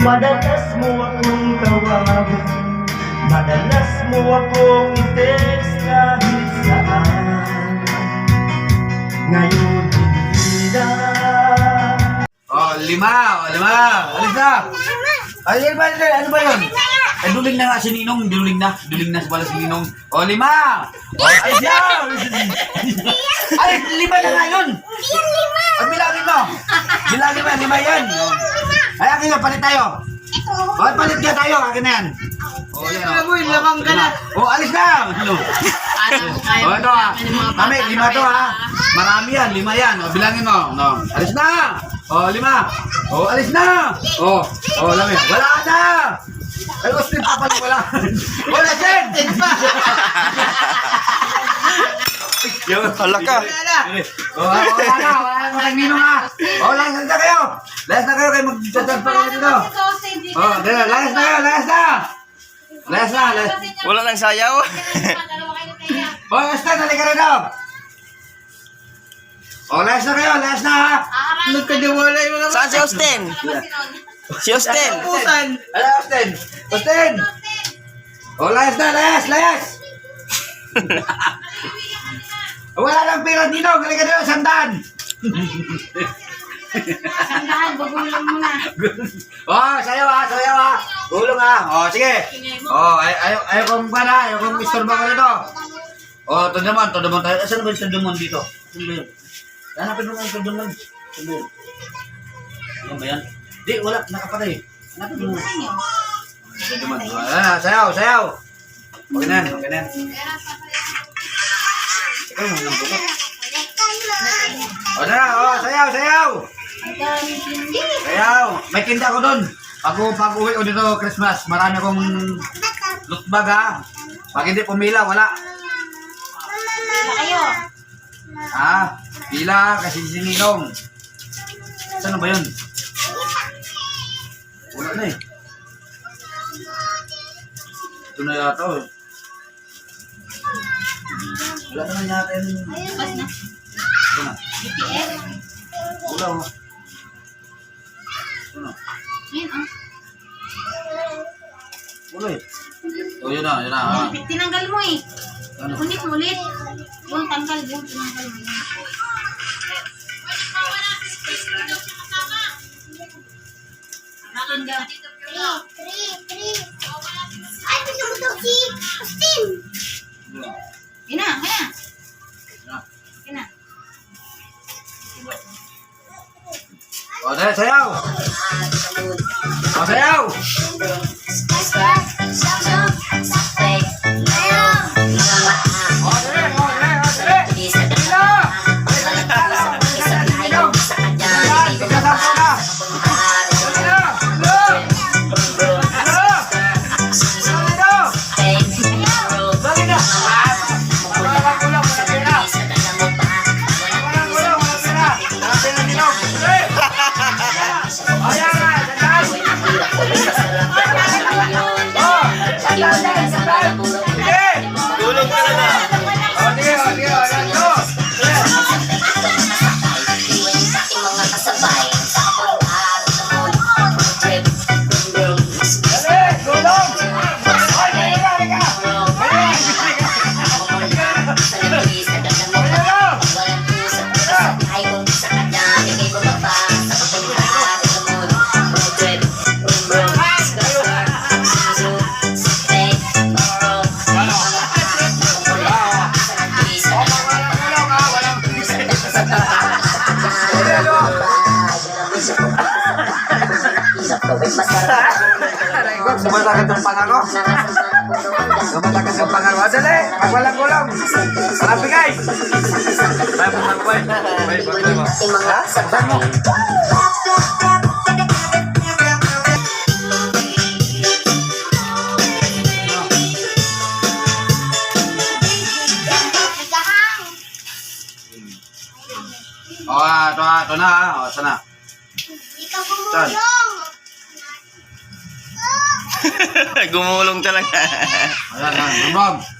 Madalas mo akong tawagan Madalas mo akong i-text kahit saan Ngayon hindi na Oh, lima, oh, lima. Alis na. Ay, ba, ano ba yun? Ay, duling na nga si Ninong. Duling na. Duling na pala si Ninong. Oh, lima. Oh, alis na. Ay, lima na nga yun. Ay, bilangin mo. Bilangin mo, lima yan. Oh. Ay, akin na, palit tayo. Oh, palit ka tayo. Akin na yan. Oh, yan. Oh. Amoy, lamang ka na. Oh, alis na. Ano? Oh, ito ha. Mami, lima to ha. Marami yan, lima yan. O, bilangin mo. No. Alis na. Oh, lima. Oh, alis na. Oh, oh, lami. Wala na. Ay, gusto pa pala wala. Wala din. Hala ka. Wala na. Oh, wala na. Wala na. Nino nga. Oh, layas na kayo. Layas na kayo kayo mag-chat pa kayo dito. Oh, dito. Layas na kayo. Layas na. Layas na. Wala nang sayaw. Oh, layas na. Dali ka rin daw. Oh, layas na kayo. Layas na ha. Nagkadiwala yung mga Saan si Austin? Si Austin. Pusan. Ano, Austin? Austin! Oh, layas na, layas, layas! Oh, Wala nang pera dito, galing ka dito, sandaan! Sandahan, bagulong mo na. Oh, sayaw ha, sayaw ha! Gulong ha! Oh, sige! Oh, ay, ayaw, ayaw kong ba na, ayaw kong istorbo ko dito! Oh, tundamon, tundamon tayo. Saan ba yung tundamon dito? Saan ba yun? Hanapin mo tundamon. Saan ba yun? Yan ba yan? Di, wala, nakapatay. Hanapin mo. Oh, ayan na, sayaw, sayaw! Okay na okay na. Ikaw mo nang buka. O na, oh, sayaw, sayaw! Sayaw! May kinda ko doon. Pag, pag uwi ko dito Christmas, marami akong loot bag ha. Pag hindi pumila, wala. Wala kayo. Ha? Pila kasi si Ninong. Saan na ba yun? Wala na eh. Ito na yata eh. Wala naman yata yung... Bas na. Ito na. Wala oh. Ito na. Yun, ah. Wala eh. Oh, yun na, yun na. ha. Tinanggal mo eh. Ano? Ulit ulit. Yung tanggal, yung tinanggal mo yun. Pakinggan. Ay, gusto mo daw si Austin. Yun na, yun na. Na. Yun na. O, dahil sayaw! O, sayaw! O, walang gulam. Sabi guys. Bye bye bye. Bye bye bye. Mga saktan mo. Oh, ito na, ito na, oh, ito na. Ikaw gumulong. gumulong talaga. Ayan, ayan,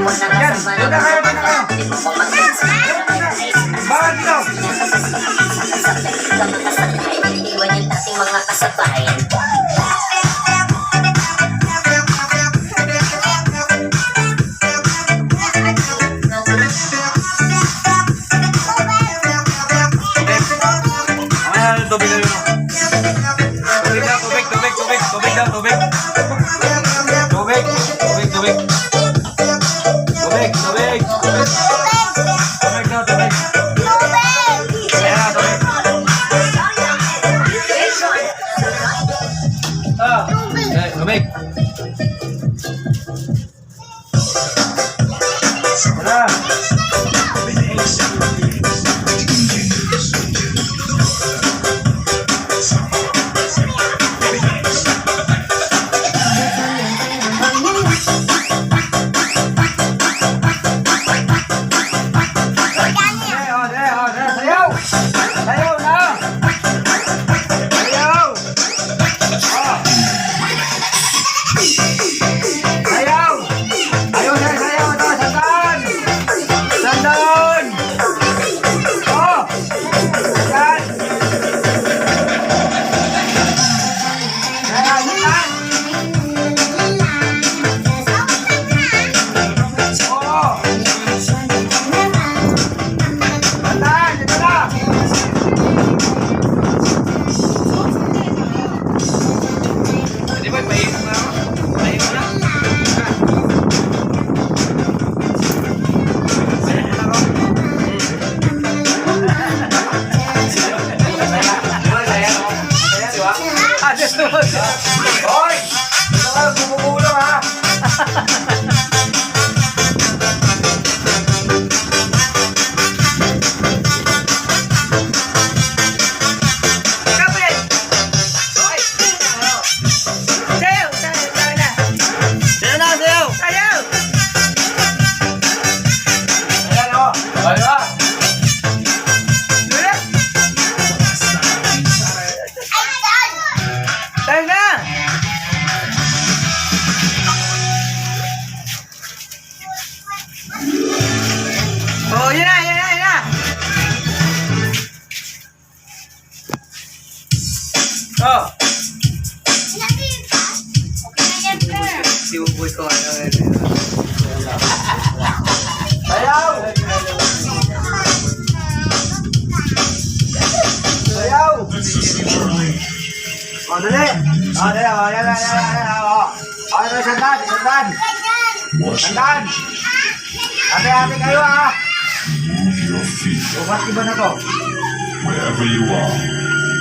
Yan, doon na kayo, eh, Oh. Siuboy ko. Ayaw! Ayaw! O, dali! O, dali! O, yan, yan, yan, yan, o. O, dali, sandan, sandan! Sandan! Ate-ate kayo, ha! Move your feet. O, ba't iba na? Wherever you are.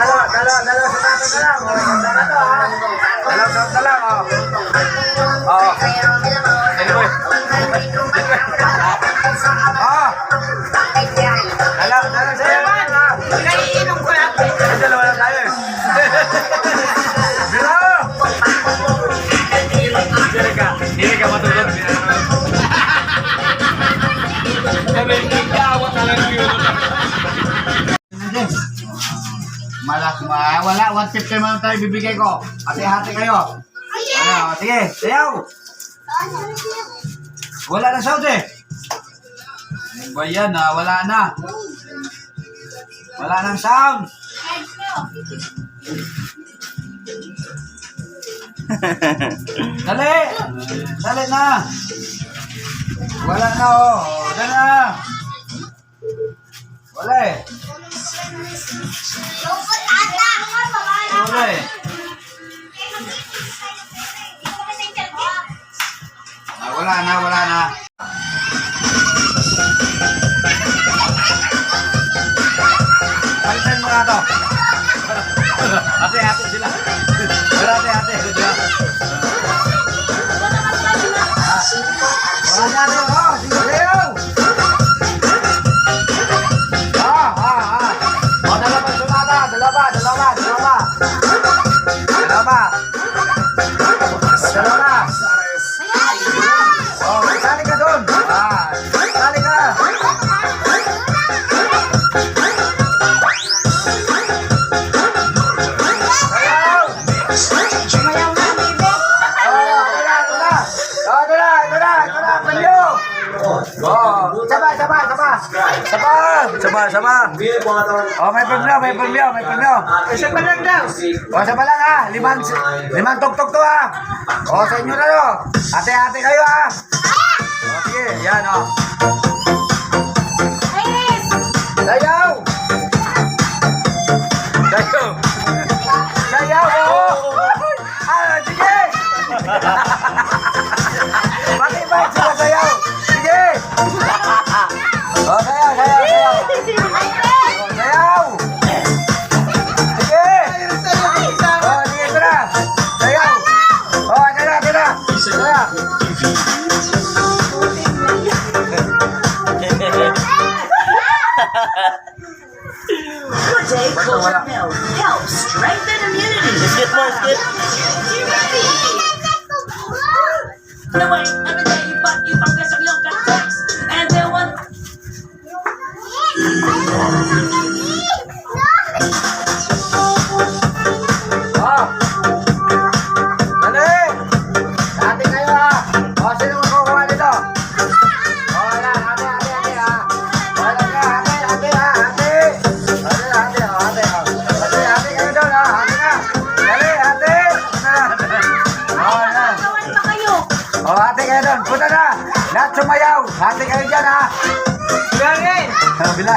dalawa, dalawa, dalawa sa tato na lang. Dalawa, dalawa, dalawa. Ah. Ah. Oh. Oh. Ah, wala. 150 man tayo bibigay ko. Kasi hati kayo. Ano, sige, sayaw. Wala na sound eh. Ano ba yan ah? Wala na. Wala nang sound. Dali! Dali na! Wala na oh! Wala na! Wala eh! Lobo tata! wala eh. Wala na, wala na. Palitan mo na to. Ate, ate sila. Wala ate, ate. Oh, may premyo, may premyo. Isa pa lang daw. O, saba lang ha. Limang, limang tok-tok to ha. O, sa inyo na to. Ate-ate kayo ha. O, sige, yan o. Red Culture helps strengthen immunity. Let's get more, No way. Kayo doon, punta na! Lahat sumayaw! Ate kayo dyan ha! Gangin. Bila!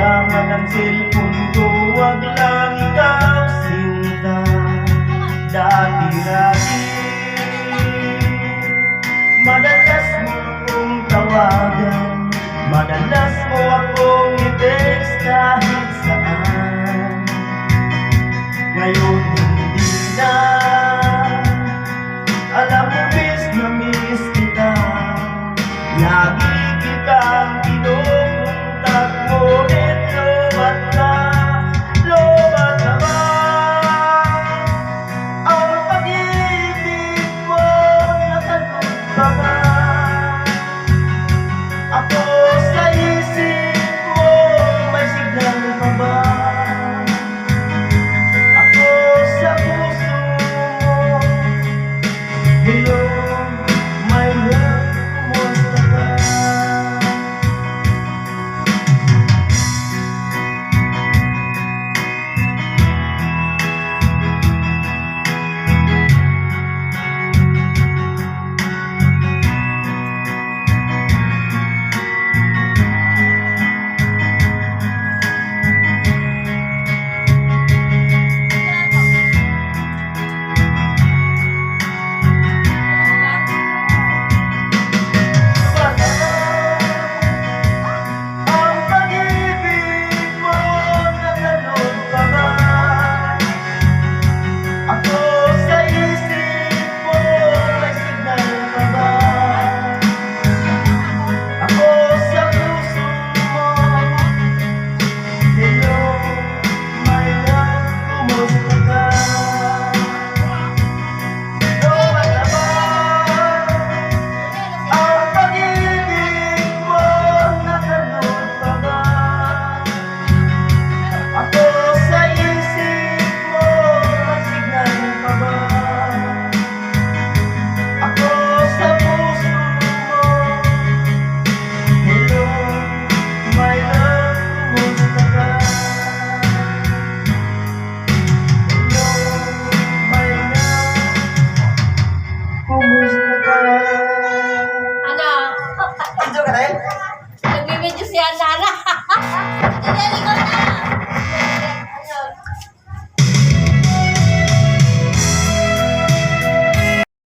Mawala man ang cellphone ko Wag lang ikaw sinta Dati-dati Madalas mo akong tawagan. Madalas mo akong i-text kahit saan. Ngayon